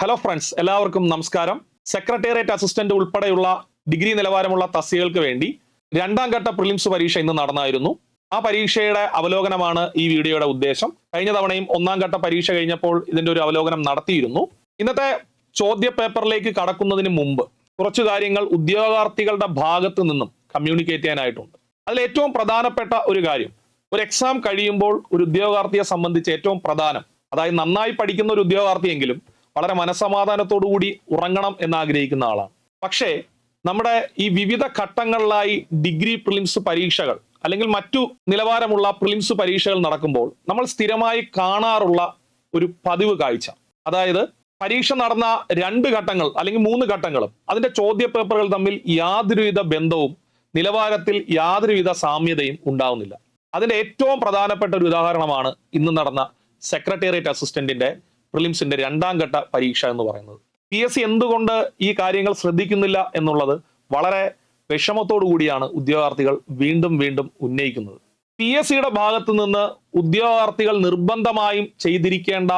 Hello friends എല്ലാവർക്കും നമസ്കാരം. Secretariat assistant ഉൾപ്പെടെയുള്ള ഡിഗ്രി നിലവാരമുള്ള തസ്തികൾക്ക് വേണ്ടി രണ്ടാം ഘട്ട പ്രിലിംസ് പരീക്ഷ ഇന്ന് നടന്നായിരുന്നു. ആ പരീക്ഷയുടെ അവലോകനമാണ് ഈ വീഡിയോയുടെ ഉദ്ദേശം. കഴിഞ്ഞ തവണയും ഒന്നാം ഘട്ട പരീക്ഷ കഴിഞ്ഞപ്പോൾ ഇതിന്റെ ഒരു അവലോകനം നടത്തിയിരുന്നു. ഇന്നത്തെ ചോദ്യ പേപ്പറിലേക്ക് കടക്കുന്നതിന് മുമ്പ് കുറച്ചു കാര്യങ്ങൾ ഉദ്യോഗാർത്ഥികളുടെ ഭാഗത്ത് നിന്നും കമ്മ്യൂണിക്കേറ്റ് ചെയ്യാനായിട്ടുണ്ട്. അതിൽ ഏറ്റവും പ്രധാനപ്പെട്ട ഒരു കാര്യം ഒരു എക്സാം കഴിയുമ്പോൾ ഒരു ഉദ്യോഗാർത്ഥിയെ സംബന്ധിച്ച് ഏറ്റവും പ്രധാനം അതായത് നന്നായി പഠിക്കുന്ന ഒരു ഉദ്യോഗാർത്ഥിയെങ്കിലും വളരെ മനസമാധാനത്തോടുകൂടി ഉറങ്ങണം എന്ന് ആഗ്രഹിക്കുന്ന ആളാണ്. പക്ഷേ നമ്മുടെ ഈ വിവിധ ഘട്ടങ്ങളിലായി ഡിഗ്രി പ്രിലിംസ് പരീക്ഷകൾ അല്ലെങ്കിൽ മറ്റു നിലവാരമുള്ള പ്രിലിംസ് പരീക്ഷകൾ നടക്കുമ്പോൾ നമ്മൾ സ്ഥിരമായി കാണാറുള്ള ഒരു പതിവ് കാഴ്ച. അതായത് പരീക്ഷ നടന്ന രണ്ട് ഘട്ടങ്ങൾ അല്ലെങ്കിൽ മൂന്ന് ഘട്ടങ്ങളും അതിന്റെ ചോദ്യ പേപ്പറുകൾ തമ്മിൽ യാതൊരുവിധ ബന്ധവും നിലവാരത്തിൽ യാതൊരുവിധ സാമ്യതയും ഉണ്ടാവുന്നില്ല. അതിന്റെ ഏറ്റവും പ്രധാനപ്പെട്ട ഒരു ഉദാഹരണമാണ് ഇന്ന് നടന്ന സെക്രട്ടേറിയറ്റ് അസിസ്റ്റന്റിന്റെ പ്രിലിംസിന്റെ രണ്ടാം ഘട്ട പരീക്ഷ എന്ന് പറയുന്നത്. പി എസ് സി എന്തുകൊണ്ട് ഈ കാര്യങ്ങൾ ശ്രദ്ധിക്കുന്നില്ല എന്നുള്ളത് വളരെ വിഷമത്തോടു കൂടിയാണ് ഉദ്യോഗാർത്ഥികൾ വീണ്ടും വീണ്ടും ഉന്നയിക്കുന്നത്. പി എസ് സിയുടെ ഭാഗത്ത് നിന്ന് ഉദ്യോഗാർത്ഥികൾ നിർബന്ധമായും ചെയ്തിരിക്കേണ്ട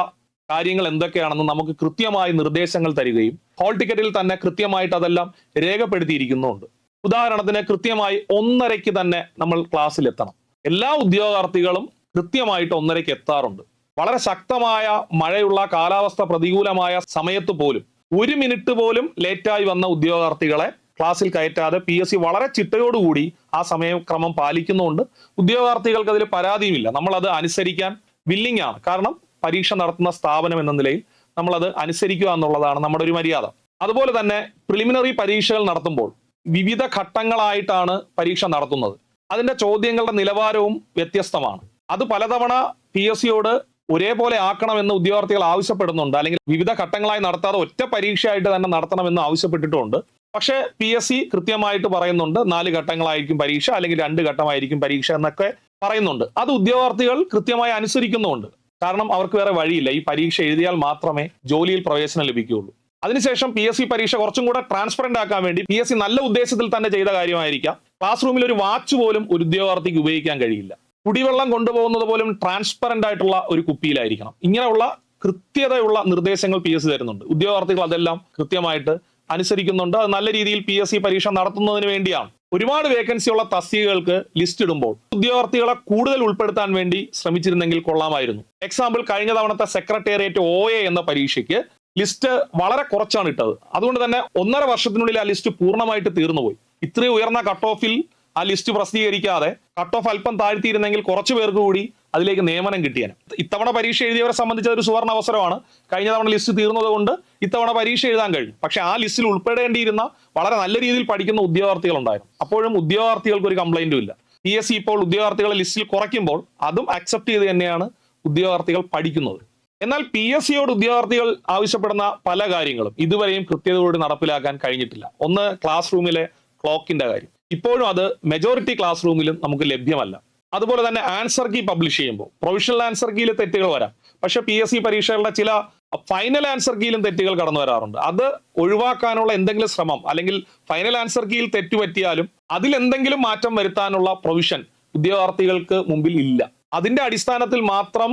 കാര്യങ്ങൾ എന്തൊക്കെയാണെന്ന് നമുക്ക് കൃത്യമായി നിർദ്ദേശങ്ങൾ തരികയും ഹോൾ ടിക്കറ്റിൽ തന്നെ കൃത്യമായിട്ട് അതെല്ലാം രേഖപ്പെടുത്തിയിരിക്കുന്നുണ്ട്. ഉദാഹരണത്തിന് കൃത്യമായി ഒന്നരയ്ക്ക് തന്നെ നമ്മൾ ക്ലാസ്സിൽ എത്തണം. എല്ലാ ഉദ്യോഗാർത്ഥികളും കൃത്യമായിട്ട് ഒന്നരയ്ക്ക് എത്താറുണ്ട്. വളരെ ശക്തമായ മഴയുള്ള കാലാവസ്ഥ പ്രതികൂലമായ സമയത്ത് പോലും ഒരു മിനിറ്റ് പോലും ലേറ്റായി വന്ന ഉദ്യോഗാർത്ഥികളെ ക്ലാസ്സിൽ കയറ്റാതെ പി എസ് സി വളരെ ചിട്ടയോടുകൂടി ആ സമയക്രമം പാലിക്കുന്നുണ്ട്. ഉദ്യോഗാർത്ഥികൾക്ക് അതിൽ പരാതിയുമില്ല. നമ്മൾ അത് അനുസരിക്കാൻ വില്ലിംഗ് ആണ്. കാരണം പരീക്ഷ നടത്തുന്ന സ്ഥാപനം എന്ന നിലയിൽ നമ്മൾ അത് അനുസരിക്കുക എന്നുള്ളതാണ് നമ്മുടെ ഒരു മര്യാദ. അതുപോലെ തന്നെ പ്രിലിമിനറി പരീക്ഷകൾ നടത്തുമ്പോൾ വിവിധ ഘട്ടങ്ങളായിട്ടാണ് പരീക്ഷ നടത്തുന്നത്. അതിന്റെ ചോദ്യങ്ങളുടെ നിലവാരവും വ്യത്യസ്തമാണ്. അത് പലതവണ പി എസ് സിയോട് ഒരേപോലെ ആക്കണമെന്ന് ഉദ്യോഗാർത്ഥികൾ ആവശ്യപ്പെടുന്നുണ്ട്. അല്ലെങ്കിൽ വിവിധ ഘട്ടങ്ങളായി നടത്താതെ ഒറ്റ പരീക്ഷയായിട്ട് തന്നെ നടത്തണമെന്ന് ആവശ്യപ്പെട്ടിട്ടുണ്ട്. പക്ഷേ പി എസ് സി കൃത്യമായിട്ട് പറയുന്നുണ്ട്. നാല് ഘട്ടങ്ങളായിരിക്കും പരീക്ഷ അല്ലെങ്കിൽ രണ്ട് ഘട്ടമായിരിക്കും പരീക്ഷ എന്നൊക്കെ പറയുന്നുണ്ട്. അത് ഉദ്യോഗാർത്ഥികൾ കൃത്യമായി അനുസരിക്കുന്നുമുണ്ട്. കാരണം അവർക്ക് വേറെ വഴിയില്ല. ഈ പരീക്ഷ എഴുതിയാൽ മാത്രമേ ജോലിയിൽ പ്രവേശനം ലഭിക്കുകയുള്ളൂ. അതിനുശേഷം പി എസ് സി പരീക്ഷ കുറച്ചും കൂടെ ട്രാൻസ്പെറന്റ് ആക്കാൻ വേണ്ടി പി എസ് സി നല്ല ഉദ്ദേശത്തിൽ തന്നെ ചെയ്ത കാര്യമായിരിക്കാം. ക്ലാസ് റൂമിൽ ഒരു വാച്ച് പോലും ഒരു ഉദ്യോഗാർത്ഥിക്ക് ഉപയോഗിക്കാൻ കഴിയില്ല. കുടിവെള്ളം കൊണ്ടുപോകുന്നത് പോലും ട്രാൻസ്പെറന്റ് ആയിട്ടുള്ള ഒരു കുപ്പിയിലായിരിക്കണം. ഇങ്ങനെയുള്ള കൃത്യതയുള്ള നിർദ്ദേശങ്ങൾ പി എസ് സി തരുന്നുണ്ട്. ഉദ്യോഗാർത്ഥികൾ അതെല്ലാം കൃത്യമായിട്ട് അനുസരിക്കുന്നുണ്ട്. അത് നല്ല രീതിയിൽ പി എസ് സി പരീക്ഷ നടത്തുന്നതിന് വേണ്ടിയാണ്. ഒരുപാട് വേക്കൻസി ഉള്ള തസ്തികകൾക്ക് ലിസ്റ്റ് ഇടുമ്പോൾ ഉദ്യോഗാർത്ഥികളെ കൂടുതൽ ഉൾപ്പെടുത്താൻ വേണ്ടി ശ്രമിച്ചിരുന്നെങ്കിൽ കൊള്ളാമായിരുന്നു. എക്സാമ്പിൾ കഴിഞ്ഞ തവണത്തെ സെക്രട്ടേറിയറ്റ് ഒ എ എന്ന പരീക്ഷയ്ക്ക് ലിസ്റ്റ് വളരെ കുറച്ചാണ് ഇട്ടത്. അതുകൊണ്ട് തന്നെ ഒന്നര വർഷത്തിനുള്ളിൽ ആ ലിസ്റ്റ് പൂർണമായിട്ട് തീർന്നുപോയി. ഇത്രയും ഉയർന്ന കട്ട് ഓഫിൽ ആ ലിസ്റ്റ് പ്രസിദ്ധീകരിക്കാതെ കട്ട് ഓഫ് അല്പം താഴ്ത്തിയിരുന്നെങ്കിൽ കുറച്ചു പേർക്ക് കൂടി അതിലേക്ക് നിയമനം കിട്ടിയാണ് ഇത്തവണ പരീക്ഷ എഴുതിയവരെ സംബന്ധിച്ച് ഒരു സുവർണ അവസരമാണ്. കഴിഞ്ഞ തവണ ലിസ്റ്റ് തീർന്നതുകൊണ്ട് ഇത്തവണ പരീക്ഷ എഴുതാൻ കഴിഞ്ഞു പക്ഷെ ആ ലിസ്റ്റിൽ ഉൾപ്പെടേണ്ടിയിരുന്ന വളരെ നല്ല രീതിയിൽ പഠിക്കുന്ന ഉദ്യോഗാർത്ഥികൾ ഉണ്ടായിരുന്നു. അപ്പോഴും ഉദ്യോഗാർത്ഥികൾക്ക് ഒരു കംപ്ലൈന്റും ഇല്ല. പി എസ് സി ഇപ്പോൾ ഉദ്യോഗാർത്ഥികളെ ലിസ്റ്റിൽ കുറയ്ക്കുമ്പോൾ അതും അക്സെപ്റ്റ് ചെയ്ത് തന്നെയാണ് ഉദ്യോഗാർത്ഥികൾ പഠിക്കുന്നത്. എന്നാൽ പി എസ് സിയോട് ഉദ്യോഗാർത്ഥികൾ ആവശ്യപ്പെടുന്ന പല കാര്യങ്ങളും ഇതുവരെയും കൃത്യതയോടെ നടപ്പിലാക്കാൻ കഴിഞ്ഞിട്ടില്ല. ഒന്ന് ക്ലാസ് റൂമിലെ ക്ലോക്കിന്റെ കാര്യം. ഇപ്പോഴും അത് മെജോറിറ്റി ക്ലാസ് റൂമിലും നമുക്ക് ലഭ്യമല്ല. അതുപോലെ തന്നെ ആൻസർ കീ പബ്ലിഷ് ചെയ്യുമ്പോൾ പ്രൊവിഷണൽ ആൻസർ കീയിൽ തെറ്റുകൾ വരാം. പക്ഷെ പി എസ് സി പരീക്ഷകളുടെ ചില ഫൈനൽ ആൻസർ കീയിലും തെറ്റുകൾ കടന്നു വരാറുണ്ട്. അത് ഒഴിവാക്കാനുള്ള എന്തെങ്കിലും ശ്രമം അല്ലെങ്കിൽ ഫൈനൽ ആൻസർ കീയിൽ തെറ്റുപറ്റിയാലും അതിൽ എന്തെങ്കിലും മാറ്റം വരുത്താനുള്ള പ്രൊവിഷൻ ഉദ്യോഗാർത്ഥികൾക്ക് മുമ്പിൽ ഇല്ല. അതിന്റെ അടിസ്ഥാനത്തിൽ മാത്രം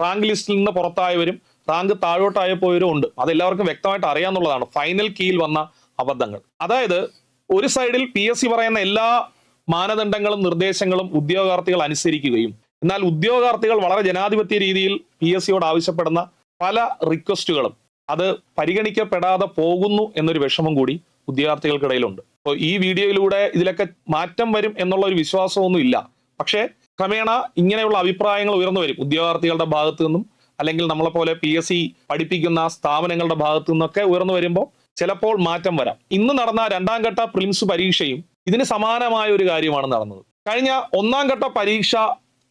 റാങ്ക് ലിസ്റ്റിൽ നിന്ന് പുറത്തായവരും റാങ്ക് താഴോട്ടായ പോയവരും ഉണ്ട്. അതെല്ലാവർക്കും വ്യക്തമായിട്ട് അറിയാന്നുള്ളതാണ് ഫൈനൽ കീയിൽ വന്ന അബദ്ധങ്ങൾ. അതായത് ഒരു സൈഡിൽ പി എസ് സി പറയുന്ന എല്ലാ മാനദണ്ഡങ്ങളും നിർദ്ദേശങ്ങളും ഉദ്യോഗാർത്ഥികൾ അനുസരിക്കുകയും എന്നാൽ ഉദ്യോഗാർത്ഥികൾ വളരെ ജനാധിപത്യ രീതിയിൽ പി എസ് സിയോട് ആവശ്യപ്പെടുന്ന പല റിക്വസ്റ്റുകളും അത് പരിഗണിക്കപ്പെടാതെ പോകുന്നു എന്നൊരു വിഷമം കൂടി ഉദ്യോഗാർത്ഥികൾക്കിടയിലുണ്ട്. അപ്പോൾ ഈ വീഡിയോയിലൂടെ ഇതിലൊക്കെ മാറ്റം വരും എന്നുള്ള ഒരു വിശ്വാസമൊന്നും ഇല്ല. പക്ഷേ ക്രമേണ ഇങ്ങനെയുള്ള അഭിപ്രായങ്ങൾ ഉയർന്നു വരും ഉദ്യോഗാർത്ഥികളുടെ ഭാഗത്തു നിന്നും അല്ലെങ്കിൽ നമ്മളെപ്പോലെ പി എസ് സി പഠിപ്പിക്കുന്ന സ്ഥാപനങ്ങളുടെ ഭാഗത്തു നിന്നൊക്കെ ഉയർന്നു വരുമ്പോൾ ചിലപ്പോൾ മാറ്റം വരാം. ഇന്ന് നടന്ന രണ്ടാം ഘട്ട പ്രിലിംസ് പരീക്ഷയും ഇതിന് സമാനമായ ഒരു കാര്യമാണ് നടന്നത്. കഴിഞ്ഞ ഒന്നാം ഘട്ട പരീക്ഷ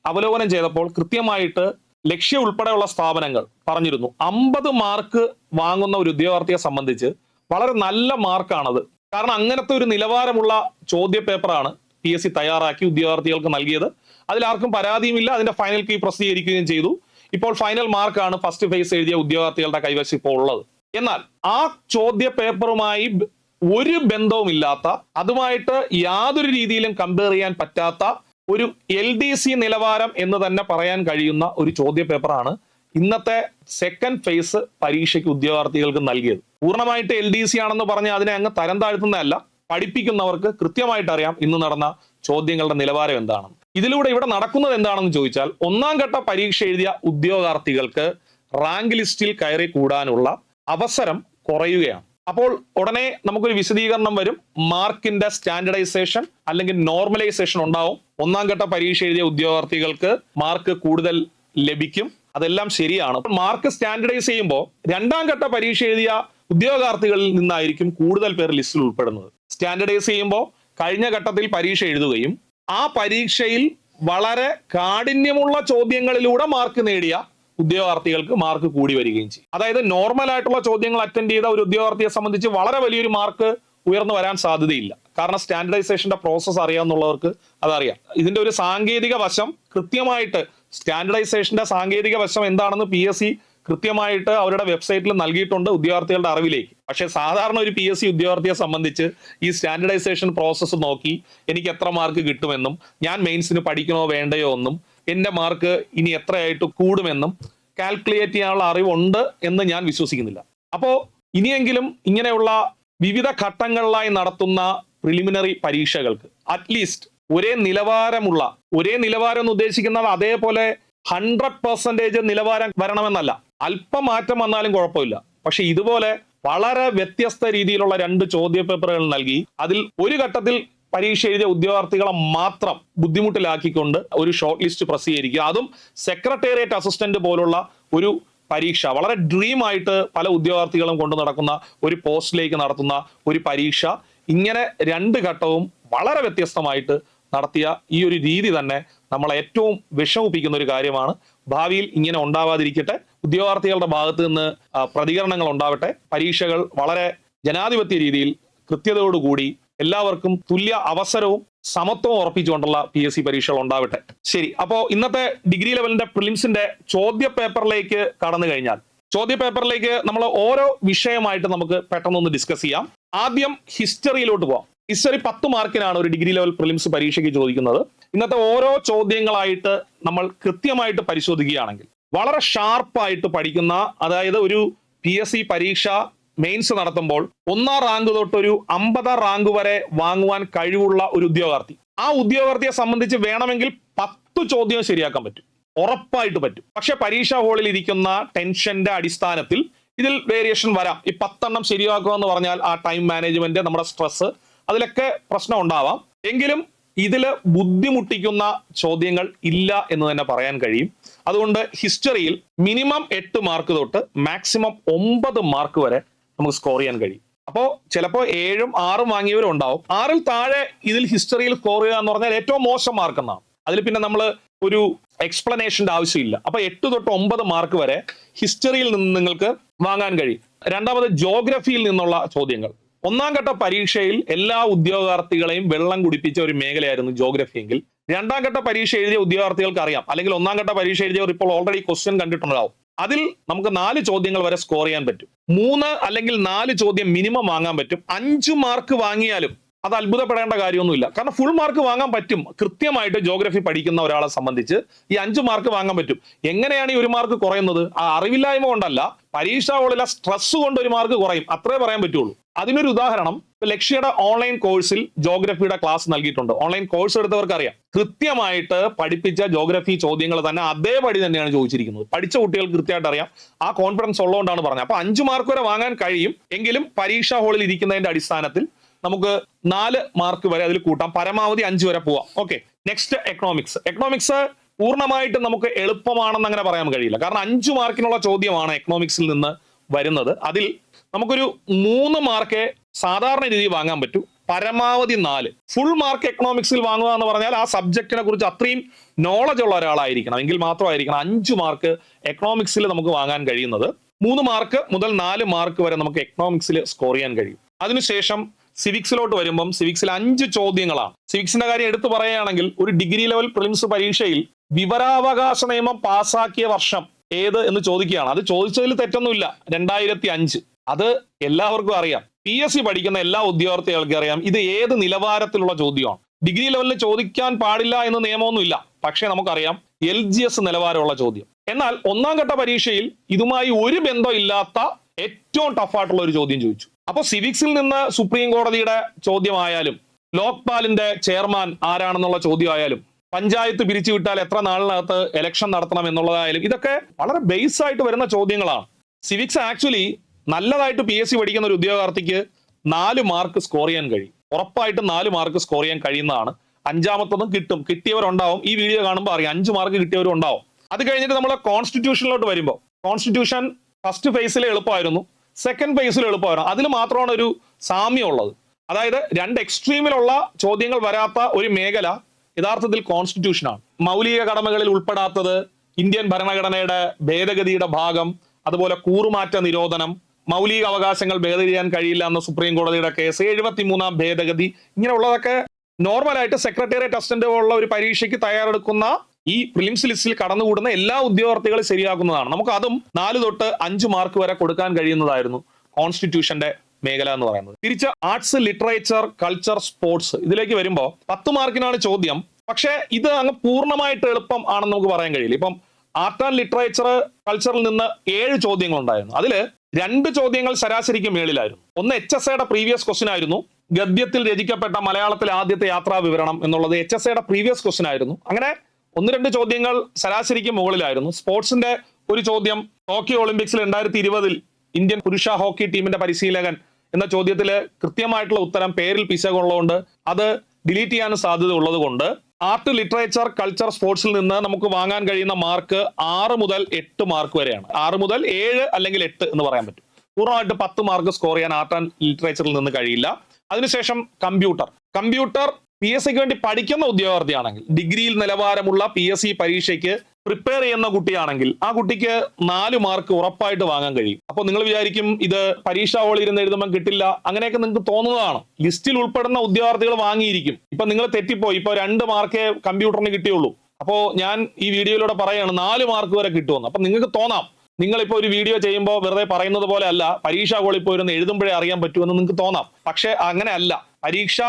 അവലോകനം ചെയ്തപ്പോൾ കൃത്യമായിട്ട് ലക്ഷ്യ ഉൾപ്പെടെയുള്ള സ്ഥാപനങ്ങൾ പറഞ്ഞിരുന്നു. അമ്പത് മാർക്ക് വാങ്ങുന്ന ഒരു ഉദ്യോഗാർത്ഥിയെ സംബന്ധിച്ച് വളരെ നല്ല മാർക്കാണത് കാരണം അങ്ങനത്തെ ഒരു നിലവാരമുള്ള ചോദ്യ പേപ്പറാണ് പി എസ് സി തയ്യാറാക്കി ഉദ്യോഗാർത്ഥികൾക്ക് നൽകിയത്. അതിൽ ആർക്കും പരാതിയുമില്ല. അതിന്റെ ഫൈനൽ കീ പ്രസിദ്ധീകരിക്കുകയും ചെയ്തു. ഇപ്പോൾ ഫൈനൽ മാർക്കാണ് ഫസ്റ്റ് ഫേസ് എഴുതിയ ഉദ്യോഗാർത്ഥികളുടെ കൈവശം ഇപ്പോൾ ഉള്ളത്. എന്നാൽ ആ ചോദ്യ പേപ്പറുമായി ഒരു ബന്ധവുമില്ലാത്ത അതുമായിട്ട് യാതൊരു രീതിയിലും കമ്പയർ ചെയ്യാൻ പറ്റാത്ത ഒരു എൽ ഡി സി നിലവാരം എന്ന് തന്നെ പറയാൻ കഴിയുന്ന ഒരു ചോദ്യ പേപ്പറാണ് ഇന്നത്തെ സെക്കൻഡ് ഫേസ് പരീക്ഷയ്ക്ക് ഉദ്യോഗാർത്ഥികൾക്ക് നൽകിയത്. പൂർണമായിട്ട് എൽ ഡി സി ആണെന്ന് പറഞ്ഞ് അതിനെ അങ്ങ് തരം താഴ്ത്തുന്നതല്ല പഠിപ്പിക്കുന്നവർക്ക് കൃത്യമായിട്ട് അറിയാം ഇന്ന് നടന്ന ചോദ്യങ്ങളുടെ നിലവാരം എന്താണെന്ന്. ഇതിലൂടെ ഇവിടെ നടക്കുന്നത് എന്താണെന്ന് ചോദിച്ചാൽ ഒന്നാം ഘട്ട പരീക്ഷ എഴുതിയ ഉദ്യോഗാർത്ഥികൾക്ക് റാങ്ക് ലിസ്റ്റിൽ കയറി കൂടാനുള്ള അവസരം കുറയുകയാണ്. അപ്പോൾ ഉടനെ നമുക്കൊരു വിശദീകരണം വരും. മാർക്കിന്റെ സ്റ്റാൻഡർഡൈസേഷൻ അല്ലെങ്കിൽ നോർമലൈസേഷൻ ഉണ്ടാവും. ഒന്നാം ഘട്ട പരീക്ഷ എഴുതിയ ഉദ്യോഗാർത്ഥികൾക്ക് മാർക്ക് കൂടുതൽ ലഭിക്കും. അതെല്ലാം ശരിയാണ്. മാർക്ക് സ്റ്റാൻഡർഡൈസ് ചെയ്യുമ്പോൾ രണ്ടാം ഘട്ട പരീക്ഷ എഴുതിയ ഉദ്യോഗാർത്ഥികളിൽ നിന്നായിരിക്കും കൂടുതൽ പേർ ലിസ്റ്റിൽ ഉൾപ്പെടുന്നത്. സ്റ്റാൻഡർഡൈസ് ചെയ്യുമ്പോൾ കഴിഞ്ഞ ഘട്ടത്തിൽ പരീക്ഷ എഴുതുകയും ആ പരീക്ഷയിൽ വളരെ കാഠിന്യമുള്ള ചോദ്യങ്ങളിലൂടെ മാർക്ക് നേടിയ ഉദ്യോഗാർത്ഥികൾക്ക് മാർക്ക് കൂടി വരികയും ചെയ്യും. അതായത് നോർമൽ ആയിട്ടുള്ള ചോദ്യങ്ങൾ അറ്റൻഡ് ചെയ്ത ഒരു ഉദ്യോഗാർത്ഥിയെ സംബന്ധിച്ച് വളരെ വലിയൊരു മാർക്ക് ഉയർന്നു വരാൻ സാധ്യതയില്ല. കാരണം സ്റ്റാൻഡർഡൈസേഷന്റെ പ്രോസസ്സ് അറിയാവുന്നവർക്ക് അതറിയാം. ഇതിന്റെ ഒരു സാങ്കേതിക വശം കൃത്യമായിട്ട് സ്റ്റാൻഡർഡൈസേഷന്റെ സാങ്കേതിക വശം എന്താണെന്ന് പി എസ് സി കൃത്യമായിട്ട് അവരുടെ വെബ്സൈറ്റിൽ നൽകിയിട്ടുണ്ട് ഉദ്യോഗാർത്ഥികളുടെ അറിവിലേക്ക്. പക്ഷേ സാധാരണ ഒരു പി എസ് സി ഉദ്യോഗാർത്ഥിയെ സംബന്ധിച്ച് ഈ സ്റ്റാൻഡർഡൈസേഷൻ പ്രോസസ്സ് നോക്കി എനിക്ക് എത്ര മാർക്ക് കിട്ടുമെന്നും ഞാൻ മെയിൻസിന് പഠിക്കണോ വേണ്ടയോ എന്നും എന്റെ മാർക്ക് ഇനി എത്രയായിട്ട് കൂടുമെന്നും കാൽക്കുലേറ്റ് ചെയ്യാനുള്ള അറിവുണ്ട് എന്ന് ഞാൻ വിശ്വസിക്കുന്നില്ല. അപ്പോ ഇനിയെങ്കിലും ഇങ്ങനെയുള്ള വിവിധ ഘട്ടങ്ങളിലായി നടത്തുന്ന പ്രിലിമിനറി പരീക്ഷകൾക്ക് അറ്റ്ലീസ്റ്റ് ഒരേ നിലവാരമുള്ള ഒരേ നിലവാരം എന്ന് ഉദ്ദേശിക്കുന്നത് അതേപോലെ ഹൺഡ്രഡ് പെർസെന്റേജ് നിലവാരം വരണമെന്നല്ല. അല്പം മാറ്റം വന്നാലും കുഴപ്പമില്ല. പക്ഷെ ഇതുപോലെ വളരെ വ്യത്യസ്ത രീതിയിലുള്ള രണ്ട് ചോദ്യ പേപ്പറുകൾ നൽകി അതിൽ ഒരു ഘട്ടത്തിൽ പരീക്ഷ എഴുതിയ ഉദ്യോഗാർത്ഥികളെ മാത്രം ബുദ്ധിമുട്ടിലാക്കിക്കൊണ്ട് ഒരു ഷോർട്ട് ലിസ്റ്റ് പ്രസിദ്ധീകരിക്കുക. അതും സെക്രട്ടേറിയറ്റ് അസിസ്റ്റന്റ് പോലുള്ള ഒരു പരീക്ഷ. വളരെ ഡ്രീം ആയിട്ട് പല ഉദ്യോഗാർത്ഥികളും കൊണ്ടു നടക്കുന്ന ഒരു പോസ്റ്റിലേക്ക് നടത്തുന്ന ഒരു പരീക്ഷ. ഇങ്ങനെ രണ്ട് ഘട്ടവും വളരെ വ്യത്യസ്തമായിട്ട് നടത്തിയ ഈ ഒരു രീതി തന്നെ നമ്മളെ ഏറ്റവും വിഷമിപ്പിക്കുന്ന ഒരു കാര്യമാണ്. ഭാവിയിൽ ഇങ്ങനെ ഉണ്ടാവാതിരിക്കട്ടെ. ഉദ്യോഗാർത്ഥികളുടെ ഭാഗത്ത് നിന്ന് പ്രതികരണങ്ങൾ ഉണ്ടാവട്ടെ. പരീക്ഷകൾ വളരെ ജനാധിപത്യ രീതിയിൽ കൃത്യതയോടുകൂടി എല്ലാവർക്കും തുല്യ അവസരവും സമത്വം ഉറപ്പിച്ചുകൊണ്ടുള്ള പി എസ് സി പരീക്ഷകൾ ഉണ്ടാവട്ടെ. ശരി അപ്പോ ഇന്നത്തെ ഡിഗ്രി ലെവലിന്റെ പ്രിലിംസിന്റെ ചോദ്യ പേപ്പറിലേക്ക് കടന്നു കഴിഞ്ഞാൽ ചോദ്യ പേപ്പറിലേക്ക് നമ്മൾ ഓരോ വിഷയമായിട്ട് നമുക്ക് പെട്ടെന്നൊന്ന് ഡിസ്കസ് ചെയ്യാം. ആദ്യം ഹിസ്റ്ററിയിലോട്ട് പോവാം. ഹിസ്റ്ററി പത്ത് മാർക്കിനാണ് ഒരു ഡിഗ്രി ലെവൽ പ്രിലിംസ് പരീക്ഷയ്ക്ക് ചോദിക്കുന്നത്. ഇന്നത്തെ ഓരോ ചോദ്യങ്ങളായിട്ട് നമ്മൾ കൃത്യമായിട്ട് പരിശോധിക്കുകയാണെങ്കിൽ വളരെ ഷാർപ്പായിട്ട് പഠിക്കുന്ന അതായത് ഒരു പി എസ് സി പരീക്ഷ മെയിൻസ് നടത്തുമ്പോൾ ഒന്നാം റാങ്ക് തൊട്ട് ഒരു അമ്പതാം റാങ്ക് വരെ വാങ്ങുവാൻ കഴിവുള്ള ഒരു ഉദ്യോഗാർത്ഥി. ആ ഉദ്യോഗാർത്ഥിയെ സംബന്ധിച്ച് വേണമെങ്കിൽ പത്ത് ചോദ്യം ശരിയാക്കാൻ പറ്റും. ഉറപ്പായിട്ട് പറ്റും. പക്ഷെ പരീക്ഷാ ഹാളിൽ ഇരിക്കുന്ന ടെൻഷന്റെ അടിസ്ഥാനത്തിൽ ഇതിൽ വേരിയേഷൻ വരാം. ഈ പത്തെണ്ണം ശരിയാക്കുക എന്ന് പറഞ്ഞാൽ ആ ടൈം മാനേജ്മെന്റ് നമ്മുടെ സ്ട്രെസ് അതിലൊക്കെ പ്രശ്നം ഉണ്ടാവാം. എങ്കിലും ഇതിൽ ബുദ്ധിമുട്ടിക്കുന്ന ചോദ്യങ്ങൾ ഇല്ല എന്ന് തന്നെ പറയാൻ കഴിയും. അതുകൊണ്ട് ഹിസ്റ്ററിയിൽ മിനിമം എട്ട് മാർക്ക് തൊട്ട് മാക്സിമം ഒമ്പത് മാർക്ക് വരെ നമുക്ക് സ്കോർ ചെയ്യാൻ കഴിയും. അപ്പോൾ ചിലപ്പോൾ ഏഴും ആറും വാങ്ങിയവരും ഉണ്ടാവും. ആറിൽ താഴെ ഇതിൽ ഹിസ്റ്ററിയിൽ സ്കോർ ചെയ്യുക എന്ന് പറഞ്ഞാൽ ഏറ്റവും മോശം മാർക്ക് എന്നാണ്. അതിൽ പിന്നെ നമ്മൾ ഒരു എക്സ്പ്ലനേഷന്റെ ആവശ്യമില്ല. അപ്പൊ എട്ട് തൊട്ട് ഒമ്പത് മാർക്ക് വരെ ഹിസ്റ്ററിയിൽ നിന്ന് നിങ്ങൾക്ക് വാങ്ങാൻ കഴിയും. രണ്ടാമത് ജോഗ്രഫിയിൽ നിന്നുള്ള ചോദ്യങ്ങൾ. ഒന്നാം ഘട്ട പരീക്ഷയിൽ എല്ലാ ഉദ്യോഗാർത്ഥികളെയും വെള്ളം കുടിപ്പിച്ച ഒരു മേഖലയായിരുന്നു ജോഗ്രഫി എങ്കിൽ. രണ്ടാം ഘട്ട പരീക്ഷ എഴുതിയ ഉദ്യോഗാർത്ഥികൾക്ക് അറിയാം. അല്ലെങ്കിൽ ഒന്നാം ഘട്ട പരീക്ഷ എഴുതിയവർ ഇപ്പോൾ ഓൾറെഡി ക്വസ്റ്റ്യൻ കണ്ടിട്ടുണ്ടാവും. അതിൽ നമുക്ക് നാല് ചോദ്യങ്ങൾ വരെ സ്കോർ ചെയ്യാൻ പറ്റും. മൂന്ന് അല്ലെങ്കിൽ നാല് ചോദ്യം മിനിമം വാങ്ങാൻ പറ്റും. അഞ്ച് മാർക്ക് വാങ്ങിയാലും അത് അത്ഭുതപ്പെടേണ്ട കാര്യമൊന്നുമില്ല. കാരണം ഫുൾ മാർക്ക് വാങ്ങാൻ പറ്റും. കൃത്യമായിട്ട് ജോഗ്രഫി പഠിക്കുന്ന ഒരാളെ സംബന്ധിച്ച് ഈ അഞ്ച് മാർക്ക് വാങ്ങാൻ പറ്റും. എങ്ങനെയാണ് ഈ ഒരു മാർക്ക് കുറയുന്നത്? ആ അറിവില്ലായ്മ കൊണ്ടല്ല പരീക്ഷാ ഹോളിലെ സ്ട്രെസ് കൊണ്ട് ഒരു മാർക്ക് കുറയും. അത്രേ പറയാൻ പറ്റുള്ളൂ. അതിനൊരു ഉദാഹരണം ലക്ഷ്യയുടെ ഓൺലൈൻ കോഴ്സിൽ ജോഗ്രഫിയുടെ ക്ലാസ് നൽകിയിട്ടുണ്ട്. ഓൺലൈൻ കോഴ്സ് എടുത്തവർക്ക് അറിയാം കൃത്യമായിട്ട് പഠിപ്പിച്ച ജോഗ്രഫി ചോദ്യങ്ങൾ തന്നെ അതേപടി തന്നെയാണ് ചോദിച്ചിരിക്കുന്നത്. പഠിച്ച കുട്ടികൾക്ക് കൃത്യമായിട്ട് അറിയാം ആ കോൺഫിഡൻസ് ഉള്ളതുകൊണ്ടാണ് പറഞ്ഞത്. അപ്പൊ അഞ്ചു മാർക്ക് വരെ വാങ്ങാൻ കഴിയും. എങ്കിലും പരീക്ഷാ ഹാളിൽ ഇരിക്കുന്നതിന്റെ അടിസ്ഥാനത്തിൽ നമുക്ക് നാല് മാർക്ക് വരെ അതിൽ കൂട്ടാം. പരമാവധി അഞ്ച് വരെ പോവാം. ഓക്കെ നെക്സ്റ്റ് എക്കണോമിക്സ് എക്കണോമിക്സ് പൂർണമായിട്ടും നമുക്ക് എളുപ്പമാണെന്ന് അങ്ങനെ പറയാൻ കഴിയില്ല. കാരണം അഞ്ചു മാർക്കിനുള്ള ചോദ്യമാണ് എക്കണോമിക്സിൽ നിന്ന് വരുന്നത്. അതിൽ നമുക്കൊരു മൂന്ന് മാർക്കേ സാധാരണ രീതിയിൽ വാങ്ങാൻ പറ്റൂ. പരമാവധി നാല്. ഫുൾ മാർക്ക് എക്കണോമിക്സിൽ വാങ്ങുക എന്ന് പറഞ്ഞാൽ ആ സബ്ജക്റ്റിനെ കുറിച്ച് അത്രയും നോളജ് ഉള്ള ഒരാളായിരിക്കണം. എങ്കിൽ മാത്രമായിരിക്കണം അഞ്ച് മാർക്ക് എക്കണോമിക്സിൽ നമുക്ക് വാങ്ങാൻ കഴിയുന്നത്. മൂന്ന് മാർക്ക് മുതൽ നാല് മാർക്ക് വരെ നമുക്ക് എക്കണോമിക്സിൽ സ്കോർ ചെയ്യാൻ കഴിയും. അതിനുശേഷം സിവിക്സിലോട്ട് വരുമ്പം സിവിക്സിൽ അഞ്ച് ചോദ്യങ്ങളാണ്. സിവിക്സിന്റെ കാര്യം എടുത്തു പറയുകയാണെങ്കിൽ ഒരു ഡിഗ്രി ലെവൽ പ്രിലിംസ് പരീക്ഷയിൽ വിവരാവകാശ നിയമം പാസാക്കിയ വർഷം ഏത് എന്ന് ചോദിക്കുകയാണ്. അത് ചോദിച്ചതിൽ തെറ്റൊന്നുമില്ല. രണ്ടായിരത്തി അഞ്ച്. അത് എല്ലാവർക്കും അറിയാം. പി എസ് സി പഠിക്കുന്ന എല്ലാ ഉദ്യോഗാർത്ഥികൾക്കും അറിയാം ഇത് ഏത് നിലവാരത്തിലുള്ള ചോദ്യമാണ്. ഡിഗ്രി ലെവലിൽ ചോദിക്കാൻ പാടില്ല എന്ന് നിയമമൊന്നുമില്ല. പക്ഷേ നമുക്കറിയാം എൽ ജി എസ് നിലവാരമുള്ള ചോദ്യം. എന്നാൽ ഒന്നാം ഘട്ട പരീക്ഷയിൽ ഇതുമായി ഒരു ബന്ധം ഇല്ലാത്ത ഏറ്റവും ടഫായിട്ടുള്ള ഒരു ചോദ്യം ചോദിച്ചു. അപ്പോൾ സിവിക്സിൽ നിന്ന് സുപ്രീം കോടതിയുടെ ചോദ്യമായാലും ലോക്പാലിന്റെ ചെയർമാൻ ആരാണെന്നുള്ള ചോദ്യമായാലും പഞ്ചായത്ത് പിരിച്ചുവിട്ടാൽ എത്ര നാളിനകത്ത് എലക്ഷൻ നടത്തണം എന്നുള്ളതായാലും ഇതൊക്കെ വളരെ ബേസ് ആയിട്ട് വരുന്ന ചോദ്യങ്ങളാണ്. സിവിക്സ് ആക്ച്വലി നല്ലതായിട്ട് പി എസ് സി പഠിക്കുന്ന ഒരു ഉദ്യോഗാർത്ഥിക്ക് നാല് മാർക്ക് സ്കോർ ചെയ്യാൻ കഴിയും. ഉറപ്പായിട്ടും നാല് മാർക്ക് സ്കോർ ചെയ്യാൻ കഴിയുന്നതാണ്. അഞ്ചാമത്തതും കിട്ടും. കിട്ടിയവരുണ്ടാവും. ഈ വീഡിയോ കാണുമ്പോൾ അറിയാം. അഞ്ച് മാർക്ക് കിട്ടിയവരും ഉണ്ടാവും അത് കഴിഞ്ഞിട്ട് നമ്മൾ കോൺസ്റ്റിറ്റ്യൂഷനിലോട്ട് വരുമ്പോൾ കോൺസ്റ്റിറ്റ്യൂഷൻ ഫസ്റ്റ് ഫേസിൽ എളുപ്പമായിരുന്നു. സെക്കൻഡ് ഫേസിൽ എളുപ്പമായിരുന്നു. അതിൽ മാത്രമാണ് ഒരു സാമ്യം ഉള്ളത്. അതായത് രണ്ട് എക്സ്ട്രീമിലുള്ള ചോദ്യങ്ങൾ വരാത്ത ഒരു മേഖല യഥാർത്ഥത്തിൽ കോൺസ്റ്റിറ്റ്യൂഷനാണ് മൗലിക കടമകളിൽ ഉൾപ്പെടാത്തത് ഇന്ത്യൻ ഭരണഘടനയുടെ ഭേദഗതിയുടെ ഭാഗം അതുപോലെ കൂറുമാറ്റ നിരോധനം മൗലിക അവകാശങ്ങൾ ഭേദഗതി ചെയ്യാൻ കഴിയില്ല എന്ന സുപ്രീം കോടതിയുടെ കേസ് എഴുപത്തിമൂന്നാം ഭേദഗതി. ഇങ്ങനെയുള്ളതൊക്കെ നോർമലായിട്ട് സെക്രട്ടേറിയറ്റ് അസിസ്റ്റന്റ് ഉള്ള ഒരു പരീക്ഷയ്ക്ക് തയ്യാറെടുക്കുന്ന ഈ പ്രിലിംസ് ലിസ്റ്റിൽ കടന്നുകൂടുന്ന എല്ലാ ഉദ്യോഗാർത്ഥികളും ശരിയാക്കുന്നതാണ്. നമുക്ക് അതും നാല് തൊട്ട് അഞ്ച് മാർക്ക് വരെ കൊടുക്കാൻ കഴിയുന്നതായിരുന്നു കോൺസ്റ്റിറ്റ്യൂഷന്റെ മേഖല എന്ന് പറയുന്നത്. തിരിച്ച് ആർട്സ് ലിറ്ററേച്ചർ കൾച്ചർ സ്പോർട്സ് ഇതിലേക്ക് വരുമ്പോൾ പത്ത് മാർക്കിനാണ് ചോദ്യം. പക്ഷേ ഇത് അങ്ങ് പൂർണമായിട്ട് എളുപ്പം ആണെന്ന് നമുക്ക് പറയാൻ കഴിയില്ല. ഇപ്പം ആർട്ട് ആൻഡ് ലിറ്ററേച്ചർ കൾച്ചറിൽ നിന്ന് ഏഴ് ചോദ്യങ്ങൾ ഉണ്ടായിരുന്നു അതിൽ രണ്ട് ചോദ്യങ്ങൾ ശരാശരിക്ക് മേളിലായിരുന്നു. ഒന്ന് എച്ച് എസ് എയുടെ പ്രീവിയസ് ക്വസ്റ്റ്യൻ ആയിരുന്നു. ഗദ്യത്തിൽ രചിക്കപ്പെട്ട മലയാളത്തിലെ ആദ്യത്തെ യാത്രാ വിവരണം എന്നുള്ളത് എച്ച് എസ് എയുടെ പ്രീവിയസ് ക്വസ്റ്റ്യൻ ആയിരുന്നു. അങ്ങനെ ഒന്ന് രണ്ട് ചോദ്യങ്ങൾ ശരാശരിക്ക് മുകളിലായിരുന്നു. സ്പോർട്സിന്റെ ഒരു ചോദ്യം ടോക്കിയോ ഒളിമ്പിക്സിൽ രണ്ടായിരത്തി ഇരുപതിൽ ഇന്ത്യൻ പുരുഷ ഹോക്കി ടീമിന്റെ പരിശീലകൻ എന്ന ചോദ്യത്തിൽ കൃത്യമായിട്ടുള്ള ഉത്തരം പേരിൽ പിശകുള്ളതുകൊണ്ട് അത് ഡിലീറ്റ് ചെയ്യാൻ സാധ്യത ഉള്ളത് കൊണ്ട് ആർട്ട് ലിറ്ററേച്ചർ കൾച്ചർ സ്പോർട്സിൽ നിന്ന് നമുക്ക് വാങ്ങാൻ കഴിയുന്ന മാർക്ക് ആറ് മുതൽ എട്ട് മാർക്ക് വരെയാണ്. ആറ് മുതൽ ഏഴ് അല്ലെങ്കിൽ എട്ട് എന്ന് പറയാൻ പറ്റും. പൂർണമായിട്ട് പത്ത് മാർക്ക് സ്കോർ ചെയ്യാൻ ആർട്ട് ആൻഡ് ലിറ്ററേച്ചറിൽ നിന്ന് കഴിയില്ല. അതിനുശേഷം കമ്പ്യൂട്ടർ കമ്പ്യൂട്ടർ പി എസ് സിക്ക് വേണ്ടി പഠിക്കുന്ന ഉദ്യോഗാർത്ഥിയാണെങ്കിൽ ഡിഗ്രിയിൽ നിലവാരമുള്ള പി എസ് സി പരീക്ഷയ്ക്ക് പ്രിപ്പയർ ചെയ്യുന്ന കുട്ടിയാണെങ്കിൽ ആ കുട്ടിക്ക് നാല് മാർക്ക് ഉറപ്പായിട്ട് വാങ്ങാൻ കഴിയും. അപ്പോൾ നിങ്ങൾ വിചാരിക്കും ഇത് പരീക്ഷാ ഹോളിൽ ഇരുന്ന് എഴുതുമ്പോൾ കിട്ടില്ല. അങ്ങനെയൊക്കെ നിങ്ങൾക്ക് തോന്നുന്നതാണ്. ലിസ്റ്റിൽ ഉൾപ്പെടുന്ന ഉദ്യോഗാർത്ഥികൾ വാങ്ങിയിരിക്കും. ഇപ്പൊ നിങ്ങൾ തെറ്റിപ്പോയി. ഇപ്പൊ രണ്ട് മാർക്കേ കമ്പ്യൂട്ടറിന് കിട്ടിയുള്ളൂ. അപ്പോ ഞാൻ ഈ വീഡിയോയിലൂടെ പറയാണ് നാല് മാർക്ക് വരെ കിട്ടുമെന്ന്. അപ്പൊ നിങ്ങൾക്ക് തോന്നാം. നിങ്ങൾ ഇപ്പൊ ഒരു വീഡിയോ ചെയ്യുമ്പോൾ വെറുതെ പറയുന്നത് പോലെ അല്ല പരീക്ഷാ ഹോളിൽ പോയിരുന്ന് എഴുതുമ്പോഴേ അറിയാൻ പറ്റുമെന്ന് നിങ്ങൾക്ക് തോന്നാം. പക്ഷെ അങ്ങനെ അല്ല. പരീക്ഷ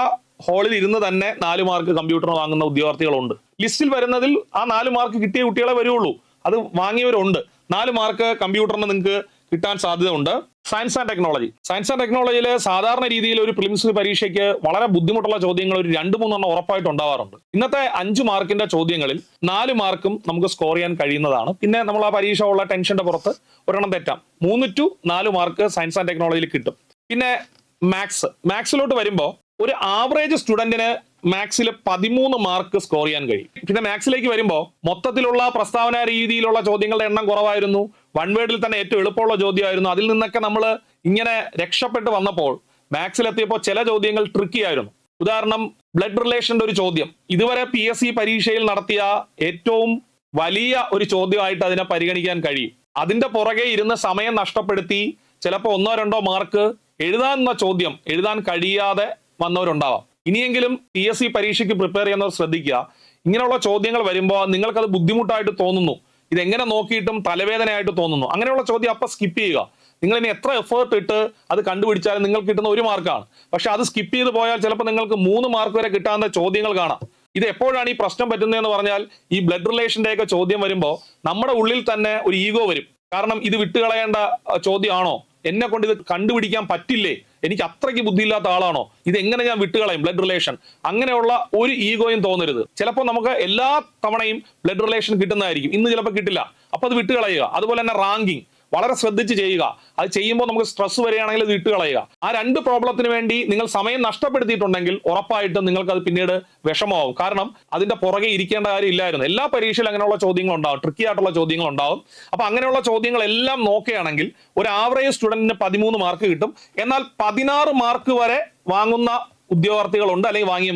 ഹാളിൽ ഇരുന്ന് തന്നെ നാല് മാർക്ക് കമ്പ്യൂട്ടർ വാങ്ങുന്ന ഉദ്യോഗാർത്ഥികളുണ്ട്. ലിസ്റ്റിൽ വരുന്നതിൽ ആ നാല് മാർക്ക് കിട്ടിയ കുട്ടികളെ വരുള്ളൂ അത് വാങ്ങിയവരുണ്ട്. നാല് മാർക്ക് കമ്പ്യൂട്ടറിന് നിങ്ങൾക്ക് കിട്ടാൻ സാധ്യതയുണ്ട്. Science and technology science and ടെക്നോളജിയിൽ സാധാരണ രീതിയിൽ ഒരു പ്രിലിംസ് പരീക്ഷയ്ക്ക് വളരെ ബുദ്ധിമുട്ടുള്ള ചോദ്യങ്ങൾ ഒരു രണ്ട് മൂന്നെണ്ണം ഉറപ്പായിട്ട് ഉണ്ടാവാറുണ്ട്. ഇന്നത്തെ അഞ്ച് മാർക്കിന്റെ ചോദ്യങ്ങളിൽ നാല് മാർക്കും നമുക്ക് സ്കോർ ചെയ്യാൻ കഴിയുന്നതാണ്. പിന്നെ നമ്മൾ ആ പരീക്ഷ ഉള്ള ടെൻഷന്റെ പുറത്ത് ഒരെണ്ണം തെറ്റാം. മൂന്ന് ടു നാല് മാർക്ക് സയൻസ് ആൻഡ് ടെക്നോളജിയിൽ കിട്ടും. പിന്നെ മാത്സ് മാത്സിലോട്ട് വരുമ്പോൾ ഒരു ആവറേജ് സ്റ്റുഡന്റിന് മാത്സിൽ പതിമൂന്ന് മാർക്ക് സ്കോർ ചെയ്യാൻ കഴിയും. പിന്നെ മാത്സിലേക്ക് വരുമ്പോൾ മൊത്തത്തിലുള്ള പ്രസ്താവന രീതിയിലുള്ള ചോദ്യങ്ങളുടെ എണ്ണം കുറവായിരുന്നു. വൺ വേർഡിൽ തന്നെ ഏറ്റവും എളുപ്പമുള്ള ചോദ്യമായിരുന്നു. അതിൽ നിന്നൊക്കെ നമ്മൾ ഇങ്ങനെ രക്ഷപ്പെട്ട് വന്നപ്പോൾ മാത്സിലെത്തിയപ്പോൾ ചില ചോദ്യങ്ങൾ ട്രിക്കി ആയിരുന്നു. ഉദാഹരണം ബ്ലഡ് റിലേഷന്റെ ഒരു ചോദ്യം. ഇതുവരെ പി എസ് സി പരീക്ഷയിൽ നടത്തിയ ഏറ്റവും വലിയ ഒരു ചോദ്യമായിട്ട് അതിനെ പരിഗണിക്കാൻ കഴിയും. അതിന്റെ പുറകെ ഇരുന്ന് സമയം നഷ്ടപ്പെടുത്തി ചിലപ്പോൾ ഒന്നോ രണ്ടോ മാർക്ക് എഴുതാൻ എന്ന ചോദ്യം എഴുതാൻ കഴിയാതെ വന്നവരുണ്ടാവാം. ഇനിയെങ്കിലും പി എസ് സി പരീക്ഷയ്ക്ക് പ്രിപ്പയർ ചെയ്യുന്നവർ ശ്രദ്ധിക്കുക. ഇങ്ങനെയുള്ള ചോദ്യങ്ങൾ വരുമ്പോൾ നിങ്ങൾക്കത് ബുദ്ധിമുട്ടായിട്ട് തോന്നുന്നു. ഇതെങ്ങനെ നോക്കിയിട്ടും തലവേദനയായിട്ട് തോന്നുന്നു. അങ്ങനെയുള്ള ചോദ്യം അപ്പം സ്കിപ്പ് ചെയ്യുക. നിങ്ങൾ ഇനി എത്ര എഫേർട്ട് ഇട്ട് അത് കണ്ടുപിടിച്ചാലും നിങ്ങൾക്ക് കിട്ടുന്ന ഒരു മാർക്കാണ്. പക്ഷെ അത് സ്കിപ്പ് ചെയ്ത് പോയാൽ ചിലപ്പോൾ നിങ്ങൾക്ക് മൂന്ന് മാർക്ക് വരെ കിട്ടാവുന്ന ചോദ്യങ്ങൾ കാണാം. ഇത് എപ്പോഴാണ് ഈ പ്രശ്നം പറ്റുന്നതെന്ന് പറഞ്ഞാൽ ഈ ബ്ലഡ് റിലേഷന്റെ ഒക്കെ ചോദ്യം വരുമ്പോൾ നമ്മുടെ ഉള്ളിൽ തന്നെ ഒരു ഈഗോ വരും. കാരണം ഇത് വിട്ടുകളയേണ്ട ചോദ്യമാണോ? എന്നെ കൊണ്ട് ഇത് കണ്ടുപിടിക്കാൻ പറ്റില്ലേ? എനിക്ക് അത്രയ്ക്ക് ബുദ്ധിയില്ലാത്ത ആളാണോ? ഇത് എങ്ങനെ ഞാൻ വിട്ടുകളയും? ബ്ലഡ് റിലേഷൻ അങ്ങനെയുള്ള ഒരു ഈഗോയും തോന്നരുത്. ചിലപ്പോൾ നമുക്ക് എല്ലാ തവണയും ബ്ലഡ് റിലേഷൻ കിട്ടുന്നതായിരിക്കും. ഇന്ന് ചിലപ്പോൾ കിട്ടില്ല. അപ്പോൾ അത് വിട്ടുകളയുക. അതുപോലെ തന്നെ റാങ്കിങ് വളരെ ശ്രദ്ധിച്ച് ചെയ്യുക. അത് ചെയ്യുമ്പോൾ നമുക്ക് സ്ട്രെസ് വരികയാണെങ്കിൽ അത് ഇട്ട് വിട്ടുകളയുക ആ രണ്ട് പ്രോബ്ലത്തിന് വേണ്ടി നിങ്ങൾ സമയം നഷ്ടപ്പെടുത്തിയിട്ടുണ്ടെങ്കിൽ ഉറപ്പായിട്ടും നിങ്ങൾക്ക് അത് പിന്നീട് വിഷമമാവും. കാരണം അതിന്റെ പുറകെ ഇരിക്കേണ്ട കാര്യം ഇല്ലായിരുന്നു എല്ലാ പരീക്ഷയിലും അങ്ങനെയുള്ള ചോദ്യങ്ങൾ ഉണ്ടാവും. ട്രിക്കി ആയിട്ടുള്ള ചോദ്യങ്ങൾ ഉണ്ടാവും. അപ്പൊ അങ്ങനെയുള്ള ചോദ്യങ്ങളെല്ലാം നോക്കുകയാണെങ്കിൽ ഒരു ആവറേജ് സ്റ്റുഡന്റിന് പതിമൂന്ന് മാർക്ക് കിട്ടും. എന്നാൽ പതിനാറ് മാർക്ക് വരെ വാങ്ങുന്ന ഉദ്യോഗാർത്ഥികളുണ്ട് അല്ലെങ്കിൽ വാങ്ങിയ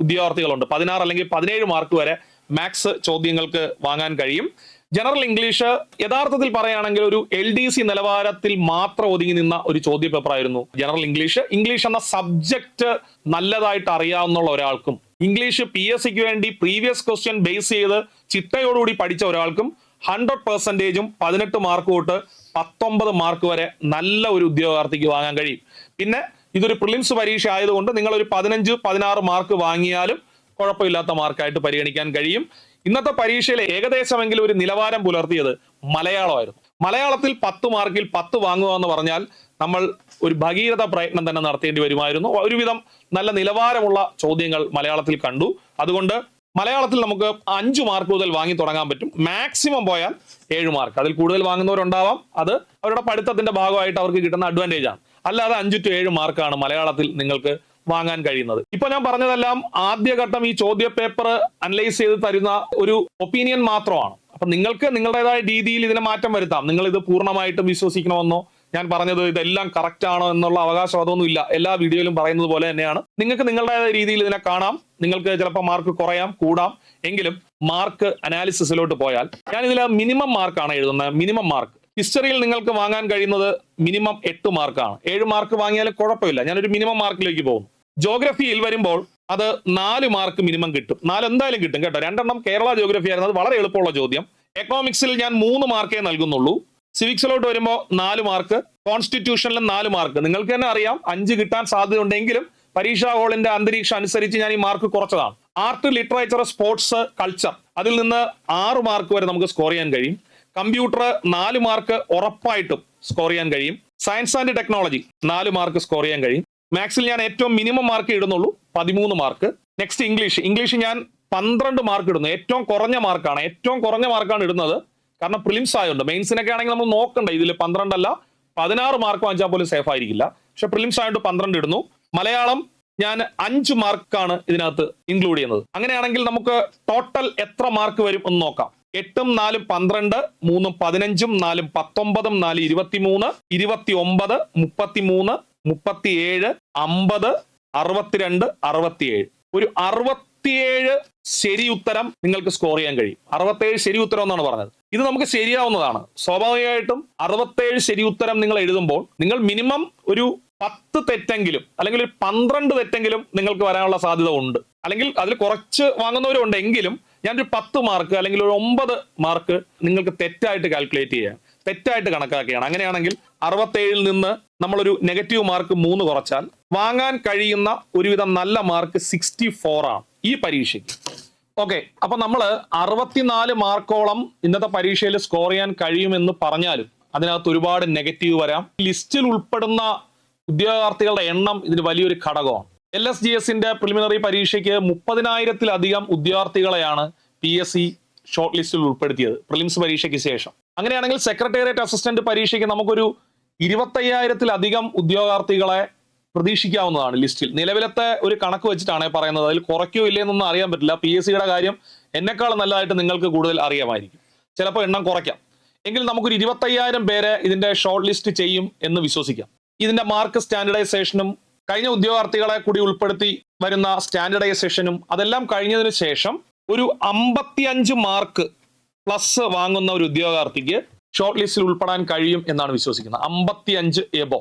ഉദ്യോഗാർത്ഥികളുണ്ട്. പതിനാറ് അല്ലെങ്കിൽ പതിനേഴ് മാർക്ക് വരെ മാത്സ് ചോദ്യങ്ങൾക്ക് വാങ്ങാൻ കഴിയും. ജനറൽ ഇംഗ്ലീഷ് യഥാർത്ഥത്തിൽ പറയുകയാണെങ്കിൽ ഒരു എൽ ഡി സി നിലവാരത്തിൽ മാത്രം ഒതുങ്ങി നിന്ന ഒരു ചോദ്യ പേപ്പർ ആയിരുന്നു ജനറൽ ഇംഗ്ലീഷ് ഇംഗ്ലീഷ് എന്ന സബ്ജക്റ്റ് നല്ലതായിട്ട് അറിയാവുന്ന ഒരാൾക്കും ഇംഗ്ലീഷ് പി എസ് സിക്ക് വേണ്ടി പ്രീവിയസ് ക്വസ്റ്റ്യൻ ബേസ് ചെയ്ത് ചിട്ടയോടുകൂടി പഠിച്ച ഒരാൾക്കും ഹൺഡ്രഡ് പെർസെന്റേജും പതിനെട്ട് മാർക്ക് തൊട്ട് പത്തൊമ്പത് മാർക്ക് വരെ നല്ല ഒരു ഉദ്യോഗാർത്ഥിക്ക് വാങ്ങാൻ കഴിയും. പിന്നെ ഇതൊരു പ്രിലിംസ് പരീക്ഷ ആയതുകൊണ്ട് നിങ്ങൾ ഒരു പതിനഞ്ച് പതിനാറ് മാർക്ക് വാങ്ങിയാലും കുഴപ്പമില്ലാത്ത മാർക്കായിട്ട് പരിഗണിക്കാൻ കഴിയും. ഇന്നത്തെ പരീക്ഷയിൽ ഏകദേശമെങ്കിലും ഒരു നിലവാരം പുലർത്തിയത് മലയാളമായിരുന്നു. മലയാളത്തിൽ പത്ത് മാർക്കിൽ പത്ത് വാങ്ങുക എന്ന് പറഞ്ഞാൽ നമ്മൾ ഒരു ഭഗീരഥ പ്രയത്നം തന്നെ നടത്തേണ്ടി വരുമായിരുന്നു. ഒരുവിധം നല്ല നിലവാരമുള്ള ചോദ്യങ്ങൾ മലയാളത്തിൽ കണ്ടു. അതുകൊണ്ട് മലയാളത്തിൽ നമുക്ക് അഞ്ചു മാർക്ക് മുതൽ വാങ്ങി തുടങ്ങാൻ പറ്റും. മാക്സിമം പോയാൽ ഏഴ് മാർക്ക്. അതിൽ കൂടുതൽ വാങ്ങുന്നവരുണ്ടാവാം. അത് അവരുടെ പഠിത്തത്തിന്റെ ഭാഗമായിട്ട് അവർക്ക് കിട്ടുന്ന അഡ്വാന്റേജ് ആണ്. അല്ലാതെ അഞ്ചു ടു ഏഴ് മാർക്കാണ് മലയാളത്തിൽ നിങ്ങൾക്ക് വാങ്ങാൻ കഴിയുന്നത്. ഇപ്പൊ ഞാൻ പറഞ്ഞതെല്ലാം ആദ്യഘട്ടം ഈ ചോദ്യ പേപ്പർ അനലൈസ് ചെയ്ത് തരുന്ന ഒരു ഒപ്പീനിയൻ മാത്രമാണ്. അപ്പൊ നിങ്ങൾക്ക് നിങ്ങളുടേതായ രീതിയിൽ ഇതിനെ മാറ്റം വരുത്താം. നിങ്ങൾ ഇത് പൂർണമായിട്ടും വിശ്വസിക്കണമെന്നോ ഞാൻ പറഞ്ഞത് ഇതെല്ലാം കറക്റ്റ് ആണോ എന്നുള്ള അവകാശം അതൊന്നും ഇല്ല. എല്ലാ വീഡിയോയിലും പറയുന്നത് പോലെ തന്നെയാണ്. നിങ്ങൾക്ക് നിങ്ങളുടേതായ രീതിയിൽ ഇതിനെ കാണാം. നിങ്ങൾക്ക് ചിലപ്പോൾ മാർക്ക് കുറയാം കൂടാം. എങ്കിലും മാർക്ക് അനാലിസിസിലോട്ട് പോയാൽ ഞാൻ ഇതിൽ മിനിമം മാർക്കാണ് എഴുതുന്നത്. മിനിമം മാർക്ക് ഹിസ്റ്ററിയിൽ നിങ്ങൾക്ക് വാങ്ങാൻ കഴിയുന്നത് മിനിമം എട്ട് മാർക്കാണ് ഏഴ് മാർക്ക് വാങ്ങിയാലും കുഴപ്പമില്ല. ഞാനൊരു മിനിമം മാർക്കിലേക്ക് പോകുന്നു. ജോഗ്രഫിയിൽ വരുമ്പോൾ അത് നാല് മാർക്ക് മിനിമം കിട്ടും. നാല് എന്തായാലും കിട്ടും കേട്ടോ. രണ്ടെണ്ണം കേരള ജോഗ്രഫി ആയിരുന്നു. അത് വളരെ എളുപ്പമുള്ള ചോദ്യം. എക്കണോമിക്സിൽ ഞാൻ മൂന്ന് മാർക്കേ നൽകുന്നുള്ളൂ. സിവിക്സിലോട്ട് വരുമ്പോൾ നാല് മാർക്ക് കോൺസ്റ്റിറ്റ്യൂഷനിലും നാല് മാർക്ക് നിങ്ങൾക്ക് തന്നെ അറിയാം അഞ്ച് കിട്ടാൻ സാധ്യത ഉണ്ടെങ്കിലും പരീക്ഷാ ഹോളിന്റെ അന്തരീക്ഷം അനുസരിച്ച് ഞാൻ ഈ മാർക്ക് കുറച്ചതാണ്. ആർട്ട് ലിറ്ററേച്ചർ സ്പോർട്സ് കൾച്ചർ അതിൽ നിന്ന് ആറ് മാർക്ക് വരെ നമുക്ക് സ്കോർ ചെയ്യാൻ കഴിയും. കമ്പ്യൂട്ടർ നാല് മാർക്ക് ഉറപ്പായിട്ടും സ്കോർ ചെയ്യാൻ കഴിയും. സയൻസ് ആൻഡ് ടെക്നോളജി നാല് മാർക്ക് സ്കോർ ചെയ്യാൻ കഴിയും. മാത്സിൽ ഞാൻ ഏറ്റവും മിനിമം മാർക്ക് ഇടുന്നുള്ളൂ പതിമൂന്ന് മാർക്ക് നെക്സ്റ്റ് ഇംഗ്ലീഷ് ഇംഗ്ലീഷ് ഞാൻ പന്ത്രണ്ട് മാർക്ക് ഇടുന്നു. ഏറ്റവും കുറഞ്ഞ മാർക്കാണ് ഏറ്റവും കുറഞ്ഞ മാർക്കാണ് ഇടുന്നത്. കാരണം പ്രിലിംസ് ആയതുകൊണ്ട് മെയിൻസിനൊക്കെ ആണെങ്കിൽ നമ്മൾ നോക്കണ്ട. ഇതിൽ പന്ത്രണ്ടല്ല പതിനാറ് മാർക്ക് വാങ്ങിച്ചാൽ പോലും സേഫ് ആയിരിക്കില്ല. പക്ഷെ പ്രിലിംസ് ആയതുകൊണ്ട് പന്ത്രണ്ട് ഇടുന്നു. മലയാളം ഞാൻ അഞ്ച് മാർക്കാണ് ഇതിനകത്ത് ഇൻക്ലൂഡ് ചെയ്യുന്നത്. അങ്ങനെയാണെങ്കിൽ നമുക്ക് ടോട്ടൽ എത്ര മാർക്ക് വരും എന്ന് നോക്കാം. എട്ടും നാലും പന്ത്രണ്ട് മൂന്നും പതിനഞ്ചും നാലും പത്തൊമ്പതും നാല് ഇരുപത്തിമൂന്ന് ഇരുപത്തി ഒമ്പത് മുപ്പത്തിമൂന്ന് മുപ്പത്തിയേഴ് അമ്പത് അറുപത്തിരണ്ട് അറുപത്തിയേഴ്. ഒരു അറുപത്തിയേഴ് ശരി ഉത്തരം നിങ്ങൾക്ക് സ്കോർ ചെയ്യാൻ കഴിയും. അറുപത്തേഴ് ശരി ഉത്തരം എന്നാണ് പറഞ്ഞത്. ഇത് നമുക്ക് ശരിയാവുന്നതാണ്. സ്വാഭാവികമായിട്ടും അറുപത്തേഴ് ശരി ഉത്തരം നിങ്ങൾ എഴുതുമ്പോൾ നിങ്ങൾ മിനിമം ഒരു പത്ത് തെറ്റെങ്കിലും അല്ലെങ്കിൽ ഒരു പന്ത്രണ്ട് തെറ്റെങ്കിലും നിങ്ങൾക്ക് വരാനുള്ള സാധ്യത ഉണ്ട്. അല്ലെങ്കിൽ അതിൽ കുറച്ച് വാങ്ങുന്നവരുണ്ട് എങ്കിലും ഞാനൊരു പത്ത് മാർക്ക് അല്ലെങ്കിൽ ഒരു ഒമ്പത് മാർക്ക് നിങ്ങൾക്ക് തെറ്റായിട്ട് കാൽക്കുലേറ്റ് ചെയ്യാം. തെറ്റായിട്ട് കണക്കാക്കുകയാണ് അങ്ങനെയാണെങ്കിൽ അറുപത്തേഴിൽ നിന്ന് നമ്മളൊരു നെഗറ്റീവ് മാർക്ക് മൂന്ന് കുറച്ചാൽ വാങ്ങാൻ കഴിയുന്ന ഒരുവിധം നല്ല മാർക്ക് സിക്സ്റ്റി ആണ് ഈ പരീക്ഷയ്ക്ക്. ഓക്കെ അപ്പൊ നമ്മൾ അറുപത്തിനാല് മാർക്കോളം ഇന്നത്തെ പരീക്ഷയിൽ സ്കോർ ചെയ്യാൻ കഴിയുമെന്ന് പറഞ്ഞാലും അതിനകത്ത് ഒരുപാട് നെഗറ്റീവ് വരാം. ലിസ്റ്റിൽ ഉൾപ്പെടുന്ന ഉദ്യോഗാർത്ഥികളുടെ എണ്ണം ഇതിന് വലിയൊരു ഘടകമാണ്. എൽ എസ് ജി എസിന്റെ പ്രിലിമിനറി പരീക്ഷയ്ക്ക് മുപ്പതിനായിരത്തിലധികം ഉദ്യോഗാർത്ഥികളെയാണ് പി എസ് സി ഷോർട്ട് ലിസ്റ്റിൽ ഉൾപ്പെടുത്തിയത്. പ്രിലിംസ് പരീക്ഷയ്ക്ക് ശേഷം. അങ്ങനെയാണെങ്കിൽ സെക്രട്ടേറിയറ്റ് അസിസ്റ്റന്റ് പരീക്ഷയ്ക്ക് നമുക്കൊരു ഇരുപത്തയ്യായിരത്തിലധികം ഉദ്യോഗാർത്ഥികളെ പ്രതീക്ഷിക്കാവുന്നതാണ് ലിസ്റ്റിൽ. നിലവിലത്തെ ഒരു കണക്ക് വെച്ചിട്ടാണ് പറയുന്നത്. അതിൽ കുറയ്ക്കോ ഇല്ലേ എന്നൊന്നും അറിയാൻ പറ്റില്ല. പി എസ് സിയുടെ കാര്യം എന്നെക്കാൾ നല്ലതായിട്ട് നിങ്ങൾക്ക് കൂടുതൽ അറിയാമായിരിക്കും. ചിലപ്പോൾ എണ്ണം കുറയ്ക്കാം. എങ്കിൽ നമുക്കൊരു ഇരുപത്തയ്യായിരം പേരെ ഇതിന്റെ ഷോർട്ട് ലിസ്റ്റ് ചെയ്യും എന്ന് വിശ്വസിക്കാം. ഇതിന്റെ മാർക്ക് സ്റ്റാൻഡർഡൈസേഷനും കഴിഞ്ഞ ഉദ്യോഗാർത്ഥികളെ കൂടി ഉൾപ്പെടുത്തി വരുന്ന സ്റ്റാൻഡർഡൈസേഷനും അതെല്ലാം കഴിഞ്ഞതിന് ശേഷം ഒരു അമ്പത്തിയഞ്ച് മാർക്ക് പ്ലസ് വാങ്ങുന്ന ഒരു ഉദ്യോഗാർത്ഥിക്ക് ഷോർട്ട് ലിസ്റ്റിൽ ഉൾപ്പെടാൻ കഴിയും എന്നാണ് വിശ്വസിക്കുന്നത്. അമ്പത്തി അഞ്ച് എബോ